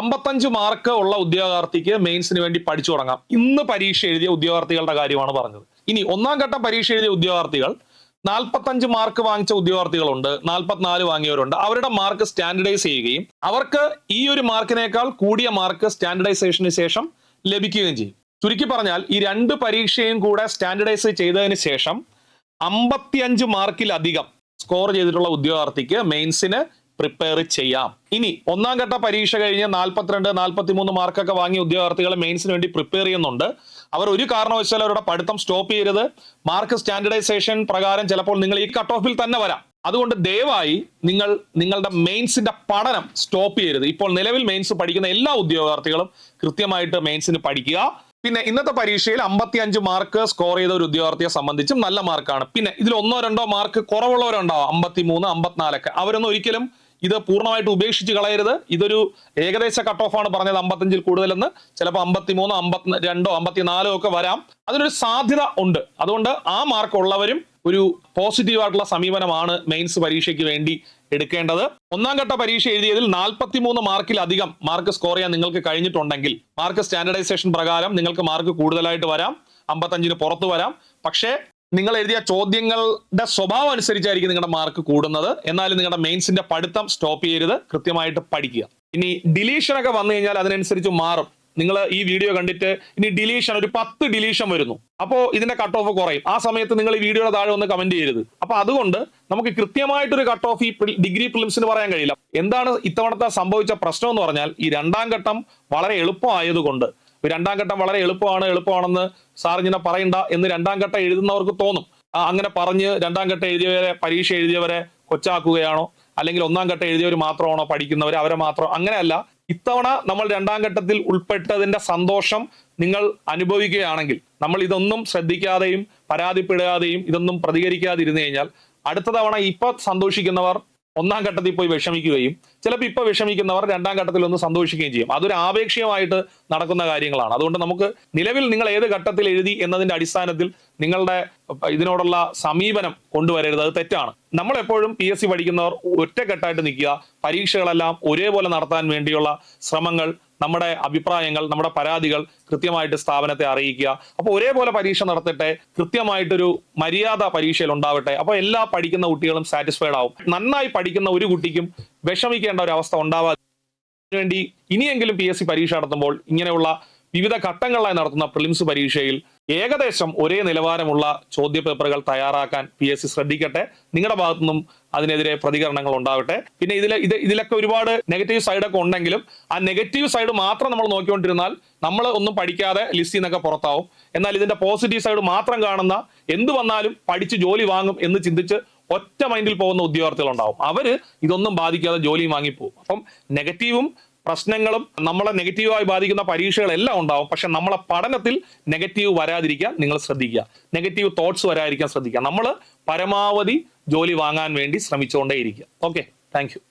അമ്പത്തഞ്ച് മാർക്ക് ഉള്ള ഉദ്യോഗാർത്ഥിക്ക് മെയിൻസിന് വേണ്ടി പഠിച്ചു തുടങ്ങാം. ഇന്ന് പരീക്ഷ എഴുതിയ ഉദ്യോഗാർത്ഥികളുടെ കാര്യമാണ് പറഞ്ഞത്. ഇനി ഒന്നാം ഘട്ടം പരീക്ഷ എഴുതിയ ഉദ്യോഗാർത്ഥികൾ നാൽപ്പത്തഞ്ച് മാർക്ക് വാങ്ങിച്ച ഉദ്യോഗാർത്ഥികളുണ്ട് നാൽപ്പത്തിനാല് വാങ്ങിയവരുണ്ട്. അവരുടെ മാർക്ക് സ്റ്റാൻഡർഡൈസ് ചെയ്യുകയും അവർക്ക് ഈ ഒരു മാർക്കിനേക്കാൾ കൂടിയ മാർക്ക് സ്റ്റാൻഡർഡൈസേഷന് ശേഷം ലഭിക്കുകയും ചെയ്യും. ചുരുക്കി പറഞ്ഞാൽ ഈ രണ്ട് പരീക്ഷയും കൂടെ സ്റ്റാൻഡർഡൈസ് ചെയ്തതിന് ശേഷം അമ്പത്തിയഞ്ച് മാർക്കിലധികം സ്കോർ ചെയ്തിട്ടുള്ള ഉദ്യോഗാർത്ഥിക്ക് മെയിൻസിന് പ്രിപ്പയർ ചെയ്യാം. ഇനി ഒന്നാം ഘട്ട പരീക്ഷ കഴിഞ്ഞ് നാൽപ്പത്തിരണ്ട് നാൽപ്പത്തിമൂന്ന് മാർക്കൊക്കെ വാങ്ങിയ ഉദ്യോഗാർത്ഥികളെ മെയിൻസിന് വേണ്ടി പ്രിപ്പയർ ചെയ്യുന്നുണ്ട്. അവർ ഒരു കാരണവശാലും അവരുടെ പഠിത്തം സ്റ്റോപ്പ് ചെയ്യരുത്. മാർക്ക് സ്റ്റാൻഡർഡൈസേഷൻ പ്രകാരം ചിലപ്പോൾ നിങ്ങൾ ഈ കട്ട് ഓഫിൽ തന്നെ വരാം. അതുകൊണ്ട് ദയവായി നിങ്ങൾ നിങ്ങളുടെ മെയിൻസിന്റെ പഠനം സ്റ്റോപ്പ് ചെയ്യരുത്. ഇപ്പോൾ നിലവിൽ മെയിൻസ് പഠിക്കുന്ന എല്ലാ ഉദ്യോഗാർത്ഥികളും കൃത്യമായിട്ട് മെയിൻസിന് പഠിക്കുക. പിന്നെ ഇന്നത്തെ പരീക്ഷയിൽ അമ്പത്തിയഞ്ച് മാർക്ക് സ്കോർ ചെയ്ത ഒരു ഉദ്യോഗാർത്ഥിയെ സംബന്ധിച്ചും നല്ല മാർക്കാണ് പിന്നെ ഇതിൽ ഒന്നോ രണ്ടോ മാർക്ക് കുറവുള്ളവരുണ്ടാവും. അമ്പത്തി മൂന്ന് അമ്പത്തിനാലൊക്കെ. അവരൊന്നും ഒരിക്കലും ഇത് പൂർണമായിട്ട് ഉപേക്ഷിച്ച് കളയരുത്. ഇതൊരു ഏകദേശ കട്ട് ഓഫ് ആണ് പറഞ്ഞത് അമ്പത്തഞ്ചിൽ കൂടുതലെന്ന്. ചിലപ്പോൾ അമ്പത്തിമൂന്നോ അമ്പത്തി രണ്ടോ അമ്പത്തിനാലോ ഒക്കെ വരാം. അതിനൊരു സാധ്യത ഉണ്ട്. അതുകൊണ്ട് ആ മാർക്ക് ഉള്ളവരും ഒരു പോസിറ്റീവ് ആയിട്ടുള്ള സമീപനമാണ് മെയിൻസ് പരീക്ഷയ്ക്ക് വേണ്ടി എടുക്കേണ്ടത്. ഒന്നാം ഘട്ട പരീക്ഷ എഴുതിയതിൽ നാൽപ്പത്തിമൂന്ന് മാർക്കിലധികം മാർക്ക് സ്കോർ ചെയ്യാൻ നിങ്ങൾക്ക് കഴിഞ്ഞിട്ടുണ്ടെങ്കിൽ മാർക്ക് സ്റ്റാൻഡർഡൈസേഷൻ പ്രകാരം നിങ്ങൾക്ക് മാർക്ക് കൂടുതലായിട്ട് വരാം. അമ്പത്തഞ്ചിന് പുറത്ത് വരാം. പക്ഷേ നിങ്ങൾ എഴുതിയ ചോദ്യങ്ങളുടെ സ്വഭാവം അനുസരിച്ചായിരിക്കും നിങ്ങളുടെ മാർക്ക് കൂടുന്നത്. എന്നാലും നിങ്ങളുടെ മെയിൻസിന്റെ പഠിത്തം സ്റ്റോപ്പ് ചെയ്യരുത്. കൃത്യമായിട്ട് പഠിക്കുക. ഇനി ഡിലീഷൻ ഒക്കെ വന്നു കഴിഞ്ഞാൽ അതിനനുസരിച്ച് മാറും. നിങ്ങൾ ഈ വീഡിയോ കണ്ടിട്ട് ഇനി ഡിലീഷൻ ഒരു പത്ത് ഡിലീഷൻ വരുന്നു. അപ്പോൾ ഇതിന്റെ കട്ട് ഓഫ് കുറയും. ആ സമയത്ത് നിങ്ങൾ ഈ വീഡിയോയുടെ താഴെ ഒന്ന് കമന്റ് ചെയ്യരുത്. അപ്പൊ അതുകൊണ്ട് നമുക്ക് കൃത്യമായിട്ടൊരു കട്ട് ഓഫ് ഈ ഡിഗ്രി പ്രിലിംസിന് പറയാൻ കഴിയില്ല. എന്താണ് ഇത്തവണത്തെ സംഭവിച്ച പ്രശ്നം എന്ന് പറഞ്ഞാൽ ഈ രണ്ടാം ഘട്ടം വളരെ എളുപ്പമായതുകൊണ്ട്. രണ്ടാം ഘട്ടം വളരെ എളുപ്പമാണ് എളുപ്പമാണെന്ന് സാർ ഇങ്ങനെ പറയണ്ട എന്ന് രണ്ടാം ഘട്ടം എഴുതുന്നവർക്ക് തോന്നും. അങ്ങനെ പറഞ്ഞ് രണ്ടാം ഘട്ടം എഴുതിയവരെ പരീക്ഷ എഴുതിയവരെ കൊച്ചാക്കുകയാണോ? അല്ലെങ്കിൽ ഒന്നാം ഘട്ടം എഴുതിയവർ മാത്രമാണോ പഠിക്കുന്നവർ അവരെ മാത്രം അങ്ങനെയല്ല. ഇത്തവണ നമ്മൾ രണ്ടാം ഘട്ടത്തിൽ ഉൾപ്പെട്ടതിന്റെ സന്തോഷം നിങ്ങൾ അനുഭവിക്കുകയാണെങ്കിൽ നമ്മൾ ഇതൊന്നും ശ്രദ്ധിക്കാതെയും പരാതിപ്പെടാതെയും ഇതൊന്നും പ്രതികരിക്കാതിരുന്നു കഴിഞ്ഞാൽ അടുത്ത തവണ ഇപ്പൊ സന്തോഷിക്കുന്നവർ ഒന്നാം ഘട്ടത്തിൽ പോയി വിഷമിക്കുകയും ചിലപ്പോൾ ഇപ്പോൾ വിഷമിക്കുന്നവർ രണ്ടാം ഘട്ടത്തിൽ ഒന്ന് സന്തോഷിക്കുകയും ചെയ്യും. അതൊരു ആപേക്ഷികമായിട്ട് നടക്കുന്ന കാര്യങ്ങളാണ്. അതുകൊണ്ട് നമുക്ക് നിലവിൽ നിങ്ങൾ ഏത് ഘട്ടത്തിൽ എഴുതി എന്നതിന്റെ അടിസ്ഥാനത്തിൽ നിങ്ങളുടെ ഇതിനോടുള്ള സമീപനം കൊണ്ടുവരരുത്. അത് തെറ്റാണ്. നമ്മളെപ്പോഴും പി എസ് സി പഠിക്കുന്നവർ ഒറ്റക്കെട്ടായിട്ട് നിൽക്കുക. പരീക്ഷകളെല്ലാം ഒരേപോലെ നടത്താൻ വേണ്ടിയുള്ള ശ്രമങ്ങൾ നമ്മുടെ അഭിപ്രായങ്ങൾ നമ്മുടെ പരാതികൾ കൃത്യമായിട്ട് സ്ഥാപനത്തെ അറിയിക്കുക. അപ്പോൾ ഒരേപോലെ പരീക്ഷ നടത്തട്ടെ കൃത്യമായിട്ടൊരു മര്യാദ പരീക്ഷയിൽ ഉണ്ടാവട്ടെ. അപ്പോൾ എല്ലാ പഠിക്കുന്ന കുട്ടികളും സാറ്റിസ്ഫൈഡ് ആവും. നന്നായി പഠിക്കുന്ന ഒരു കുട്ടിക്കും വിഷമിക്കേണ്ട ഒരു അവസ്ഥ ഉണ്ടാവാതെ. വേണ്ടി ഇനിയെങ്കിലും പി എസ് സി പരീക്ഷ നടത്തുമ്പോൾ ഇങ്ങനെയുള്ള വിവിധ ഘട്ടങ്ങളിലായി നടത്തുന്ന പ്രിലിംസ് പരീക്ഷയിൽ ഏകദേശം ഒരേ നിലവാരമുള്ള ചോദ്യപേപ്പറുകൾ തയ്യാറാക്കാൻ പി എസ് സി ശ്രദ്ധിക്കട്ടെ. നിങ്ങളുടെ ഭാഗത്തു നിന്നും അതിനെതിരെ പ്രതികരണങ്ങൾ ഉണ്ടാവട്ടെ. പിന്നെ ഇതിലെ ഇത് ഇതിലൊക്കെ ഒരുപാട് നെഗറ്റീവ് സൈഡൊക്കെ ഉണ്ടെങ്കിലും ആ നെഗറ്റീവ് സൈഡ് മാത്രം നമ്മൾ നോക്കിക്കൊണ്ടിരുന്നാൽ നമ്മൾ ഒന്നും പഠിക്കാതെ ലിസ്റ്റിൽ നിന്നൊക്കെ പുറത്താവും. എന്നാൽ ഇതിന്റെ പോസിറ്റീവ് സൈഡ് മാത്രം കാണുന്ന എന്ത് വന്നാലും പഠിച്ച് ജോലി വാങ്ങും എന്ന് ചിന്തിച്ച് ഒറ്റ മൈൻഡിൽ പോകുന്ന ഉദ്യോഗാർത്ഥികൾ ഉണ്ടാവും അവർ ഇതൊന്നും ബാധിക്കാതെ ജോലി വാങ്ങിപ്പോവും. അപ്പം നെഗറ്റീവും പ്രശ്നങ്ങളും നമ്മളെ നെഗറ്റീവായി ബാധിക്കുന്ന പരീക്ഷകളെല്ലാം ഉണ്ടാവും. പക്ഷെ നമ്മളെ പഠനത്തിൽ നെഗറ്റീവ് വരാതിരിക്കാൻ നിങ്ങൾ ശ്രദ്ധിക്കുക. നെഗറ്റീവ് തോട്ട്സ് വരാതിരിക്കാൻ ശ്രദ്ധിക്കുക. നമ്മൾ പരമാവധി ജോലി വാങ്ങാൻ വേണ്ടി ശ്രമിച്ചുകൊണ്ടേയിരിക്കുക. Okay thank